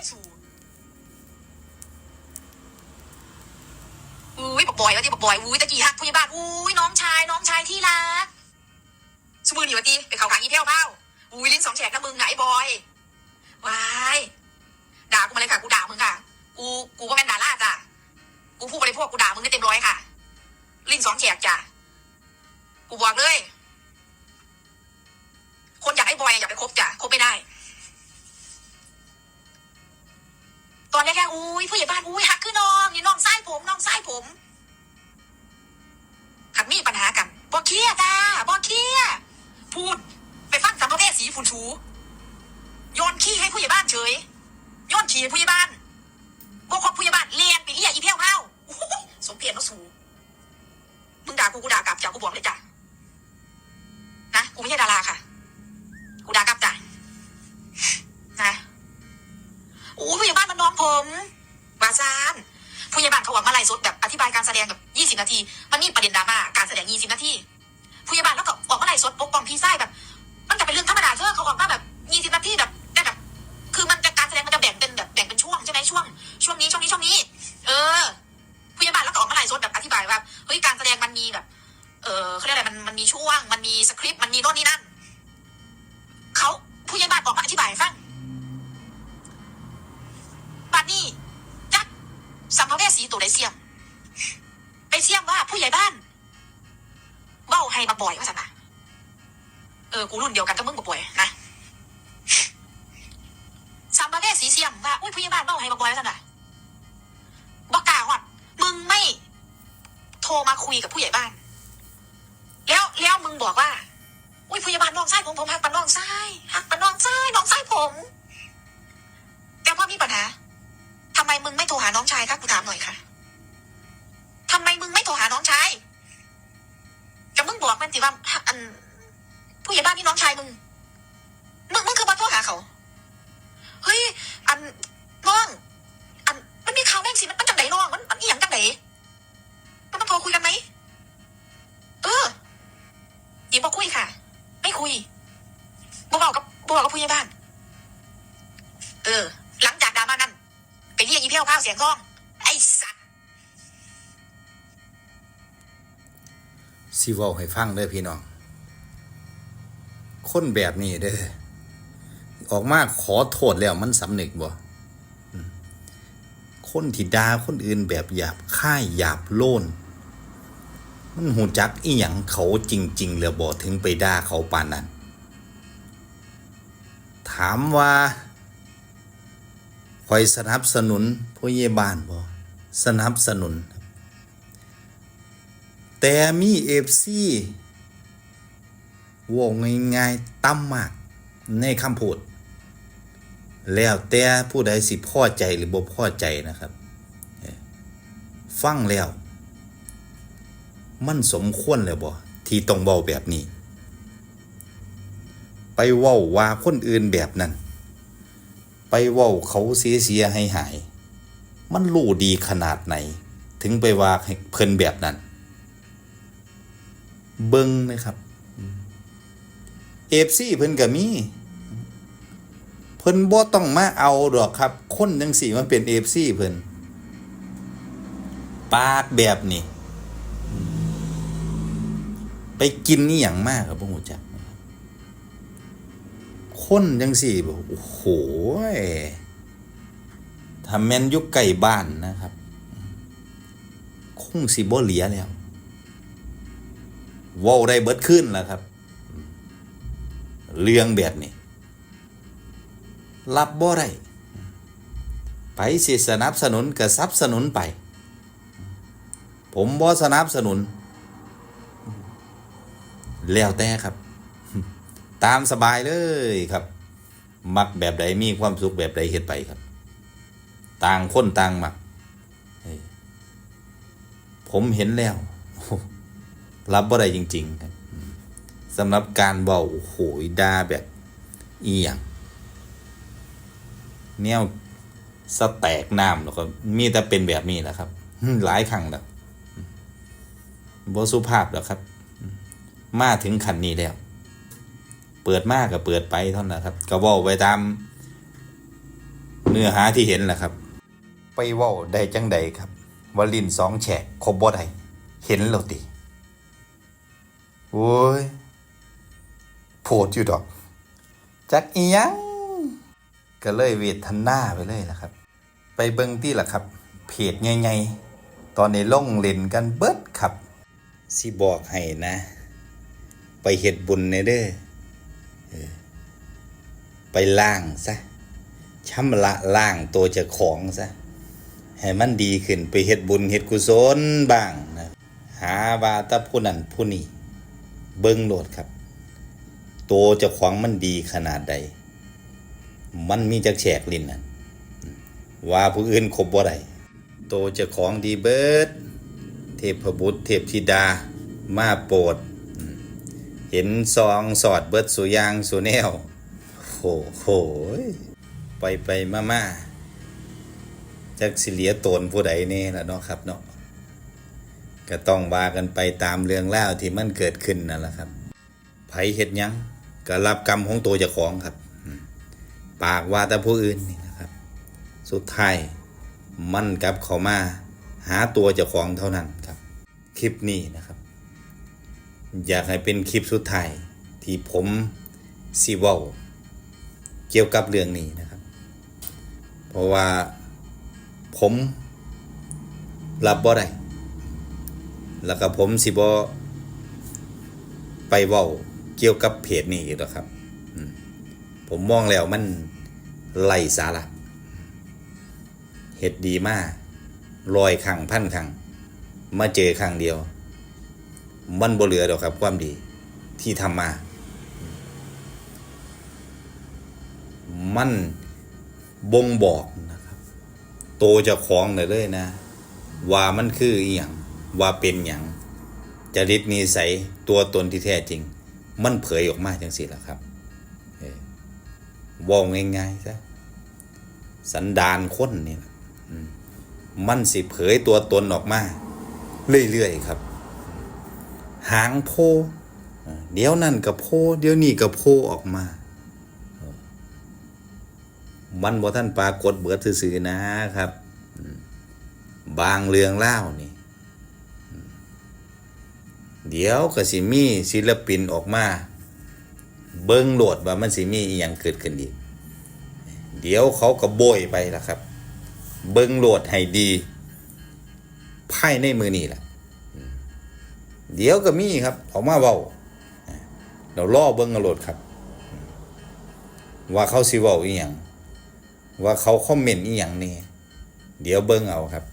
ยสูอุ้ยบอกบอยวะที่บอกบอยอุ้ยตะกี้ฮักผู้ใหญ่บ้านอุ้ยน้องชายน้องชายที่รักสมือหนีวะทีไปเขาขางอีเพี้ยวเผ้าอุ้ยลิ้นสองแฉกนะมึงไหนบอยวายด่ากูมาเลยค่ะกูด่ามึงค่ะ กูกูก็แม่นด่าล่าจ้ะกูพูดอะไรพวกกูด่ามึงได้เต็มร้อยค่ะ ลิ้นสองแฉกจ้ะกูบอกเลย คนอยากให้บอยอย่าไปคบจ้ะคบไม่ได้ มขัดมีปัญหากันบอเคียร์จ้าบอเคียพูด ไปฟังสัมภเวสีฝุ่นชูโยนขี้ให้ผู้ใหญ่บ้านเฉยโยนขี้ให้ผู้ใหญ่บ้านบกคบผู้ใหญ่บ้านเลียนไปเรียกอีเพี้ยวเผาโอ้โหสมเพียรแล้วสูมึงด่ากูกูด่ากลับจ้ะกูบอกเลยจ้ะนะกูไม่ใช่ดาราค่ะ กูด่ากลับจ้ะนะโอ้ผู้ใหญ่บ้านมันน้องผมานเขาหวังมาไล่สดแบบอธิบายการแสดงแบบยี่สิบนาที มันมีประเด็นดราม่าการแสดงยี่สิบนาทีผู้ใหญ่บ้านแล้วก็ออกมาไล่สดปกป้องพี่ไส้แบบ มันจะเป็นเรื่องธรรมดาเธอเขาออกมาแบบยี่สิบนาทีแบบได้แบบ คือมันจะการแสดงมันจะแบ่งเป็นแบบแบ่งเป็นช่วงใช่ไหมช่วง ช่วงนี้ช่วงนี้ช่วงนี้ เออผู้ใหญ่บ้านแล้วก็ออกมาไล่สดแบบอธิบายว่าเฮ้ยการแสดงมันมีแบบ เออเขาเรียกอะไรมันมันมีช่วง มันมีสคริปต์มันมีโน่นนี่นั่นเขาผู้ใหญ่บ้านออกมาอธิบายให้ฟัง สัมภเวสีตัวได้เสียม ไปเสียมว่าผู้ใหญ่บ้านเบ้าให้มาบ่อยว่าสันนะเออ กูรุ่นเดียวกันกับมึงบ่บ่อยนะสัมภเวสีเสียมว่าอุ้ยผู้ใหญ่บ้านเบ้าให้มาบ่อยว่าสันนะบอกกล่าวว่ามึงไม่โทรมาคุยกับผู้ใหญ่บ้าน แล้วแล้วมึงบอกว่า อุ้ยพยาบาลน้องไส้ผมผมหักปันน้องไส้หักปันน้องไส้น้องไส้ผม ไมมึงไม่โทรหาน้องชายครับกูถามหน่อยค่ะทำไมมึงไม่โทรหาน้องชายจะมึงบอกมันสิว่าอัน ผู้ใหญ่บ้านนี่น้องชายมึงมึงมึงคือมาโทรหาเขาเฮ้ยอันน้องอันมันมีข่าวแม่งสิมันจังไหนน้องมันมันอีหยังจังไหนมันมาโทรคุยกันไหมเออหญิงบอกคุยค่ะ ไม่คุยบอกบอกกับบอกกับผู้ใหญ่บ้าน เออ เรียกอีเพี้ยวพ้าวเสียงร้อง ไอ้สัตว์สิเว้าให้ฟังเด้อพี่น้อง คนแบบนี้เด้อ ออกมาขอโทษแล้วมันสำนึกบ่คนที่ด่าคนอื่นแบบหยาบค่ายหยาบโลนมันหูจักอีหยังเขาจริงๆแล้วบ่ถึงไปด่าเขาปานนั้น ถามว่า คอยสนับสนุนผู้ใหญ่บ้านบ่สนับสนุน แต่มีเอฟซีวงง่ายๆต่ำมากในคำพูด แล้วแต่ผู้ใดสิพอใจหรือบ่พอใจนะครับเอ่อฟังแล้ว มันสมควรแล้วบ่ที่ต้องเว้าแบบนี้ ไปเว้าว่าคนอื่นแบบนั้น ไปเว้าเขาเสียเสียให้หายมันรู้ดีขนาดไหน ถึงไปว่าให้เพิ่นแบบนั้น เบิ้งนะครับเอฟซีเพิ่นก็มีเพิ่นบ่ต้องมาเอาดอกครับ คนจังสี่มันเป็นเอฟซีเพิ่นปากแบบนี้ ไปกินนี่อย่างมากครับพวกหูจัก คนจังสี่โอ้โหยถ้าแมนยุกไก่บ้านนะครับ คงสิบ่เหลียแล้วว้าได้เบิดขึ้นแล้วครับ เรื่องแบบนี้ รับบ่ได้ไปสิสนับสนุนก็สนับสนุนไป ผมบ่สนับสนุน แล้วแต่ครับ ตามสบายเลยครับ มักแบบใดมีความสุขแบบใดเฮ็ดไปครับ ต่างคนต่างมักผมเห็นแล้ว รับบ่ได้จริง ๆ ครับสำหรับการเบาโอ้โหด่าแบบอีหยังแนวสแตกน้ำแล้วก็มีแต่เป็นแบบนี้แหละครับหลายครั้งแล้วบสุภาพแล้วครับ มาถึงขันนี้แล้ว เปิดมากกับเปิดไปเท่านั้นนะครับก็เว่าไปตามเนื้อนื้อหาที่เห็นแหละครับ ไปเว้าได้จังใดครับว่าลิ้นสองแฉกครบบ่ได้เห็นแล้วติโอ้ยโพดอยู่ดอก จักอีหยังก็เลยเวทนาไปเลยล่ะครับ ไปเบิ่งที่ล่ะครับ เพจใหญ่ๆตอนนี้ลงเล่นกันเบิดครับ สิบอกให้นะ ไปเฮ็ดบุญในเด้อเออ ไปล่างซะชำระล่างตัวเจ้าของซะให้มันดีขึ้นไปเฮ็ดบุญเฮ็ดกุศลบ้างนะหาว่าตาผู้นั้นผู้นี้เบิ่งโลดครับ ตัวเจ้าของมันดีขนาดใด มันมีจักแฉกลิ้นนั่นว่าผู้อื่นคบบ่ได้ตัวเจ้าของดีเบิด เทพบุตรเทพธิดามาโปรด เห็นซองสอดเบิดสุยางสุแนวโหโหยไปไปมามาจักสิเหลียตนผู้ใดนี่ล่ะเนาะครับเนาะก็ต้องว่ากันไปตามเรื่องเล่าที่มันเกิดขึ้นนั่นแหละครับไผเฮ็ดยังก็รับกรรมของตัวเจ้าของครับ ปากว่าแต่ผู้อื่นนี่นะครับ สุดท้ายมันกลับเขามาหาตัวเจ้าของเท่านั้นครับ คลิปนี้นะครับ อยากให้เป็นคลิปสุดท้ายที่ผมซีว้าเกี่ยวกับเรื่องนี้นะครับ เพราะว่าผมรับบ่ได้แล้วก็ผมสิบ่ไปเว้าเกี่ยวกับเพจนี้อีกแล้วครับ ผมมองแล้วมันไร้สาระเฮ็ดดีมากลอยขังพันขังมาเจอครั้งเดียว มันบ่เหลือดอกครับ ความดีที่ทำมา มันบ่งบอกนะครับ โตจะของได้เลยนะ ว่ามันคืออีหยังว่าเป็นหยังจริตนิสัยตัวตนที่แท้จริง มันเผยออกมาจังสิล่ะครับว่าง่ายๆซะสันดานคนนี่มันสิเผยตัวตนออกมา เรื่อยๆครับ หางโพเดี๋ยวนั่นกับโพเดี๋ยวนี้กับโพออกมา มันบ่ท่านปรากฏเบิดซื่อๆนะครับ บางเรื่องเล่านี่ เดี๋ยวก็สิมีศิลปินออกมา เบิ้งโหลดว่ามันสิมีอีหยังเกิดขึ้นอีก เดี๋ยวเขาก็โบยไปละครับ เบิ้งโหลดให้ดีภายในมือนี่แหละ เดี๋ยวก็มีครับออกมาเว้าเราล่อเบิ้งเอาโดดครับ ว่าเขาสิเว้าอีหยังว่าเขาคอมเมนต์อีหยังนี่เดี๋ยวเบิ้งเอาครับ